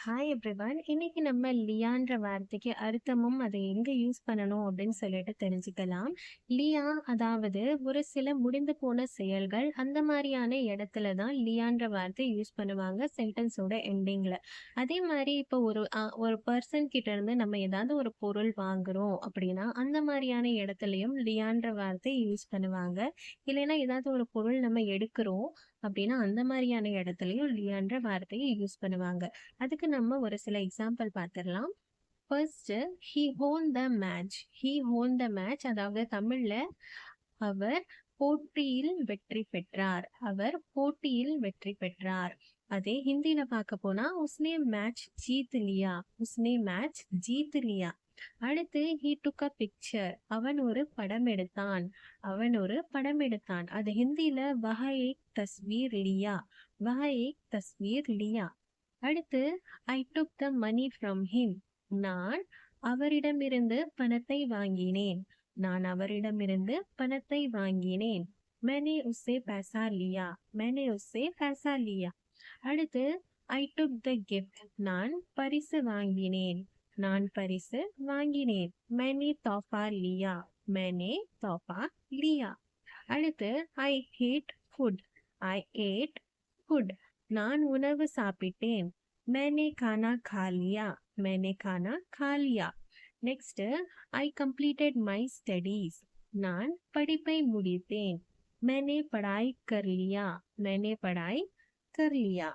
Hi everyone இன்னைக்கு நம்ம லியான்ற வார்த்தைக்கு அர்த்தமும் அதை எங்க யூஸ் பண்ணணும் அப்படின்னு சொல்லிட்டு தெரிஞ்சுக்கலாம். லியா அதாவது ஒரு சில முடிந்து போன செயல்கள் அந்த மாதிரியான இடத்துல தான் லியான்ற வார்த்தை யூஸ் பண்ணுவாங்க சென்டென்ஸோட எண்டிங்ல அதே மாதிரி இப்போ ஒரு அஹ், ஒரு பர்சன் கிட்ட இருந்து நம்ம ஏதாவது ஒரு பொருள் வாங்குறோம் அப்படின்னா அந்த மாதிரியான இடத்துலயும் லியான்ற வார்த்தை யூஸ் பண்ணுவாங்க. இல்லைன்னா ஏதாவது ஒரு பொருள் நம்ம எடுக்கிறோம் அப்படின்னா அந்த மாதிரியான இடத்துலயும் லியான்ற வார்த்தையை யூஸ் பண்ணுவாங்க. அதுக்கு நம்ம ஒரு சில எக்ஸாம்பிள் பார்த்துடலாம். First he won the match he won the match அதாவது தமிழ்ல அவர் போட்டியில் வெற்றி பெற்றார். அவர் போட்டியில் வெற்றி பெற்றார். அதே ஹிந்தியில பார்க்க போனா உஸ்னே மேட்ச் ஜீத் லியா. உஸ்னே மேட்ச் ஜீத் லியா. அடுத்து ஹீ டுக் அ பிக்சர் அவன் ஒரு படம் எடுத்தான். அவன் ஒரு படம் எடுத்தான். அது ஹிந்தியில வஹ ஏக் தஸ்வீர் லியா. வஹ ஏக் தஸ்வீர் லியா. அடுத்து I took the money from him நான் அவரிடமிருந்து பணத்தை வாங்கினேன். நான் அவரிடமிருந்து பணத்தை வாங்கினேன். மேனே உசே பேசா லியா மேனே உசே பேசா லியா அடுத்து ஐ டுக் த கிஃப்ட் நான் பரிசு வாங்கினேன். நான் பரிசு வாங்கினேன். மேனே தோஃபா லியா? மேனே தோஃபா லியா? அடுத்து I had food I had food நான் உணவு சாப்பிட்டேன் मैंने खाना खा लिया मैंने खाना खा लिया next I completed my studies நான் படிப்பை முடித்தேன் मैंने पढ़ाई कर लिया मैंने पढ़ाई कर लिया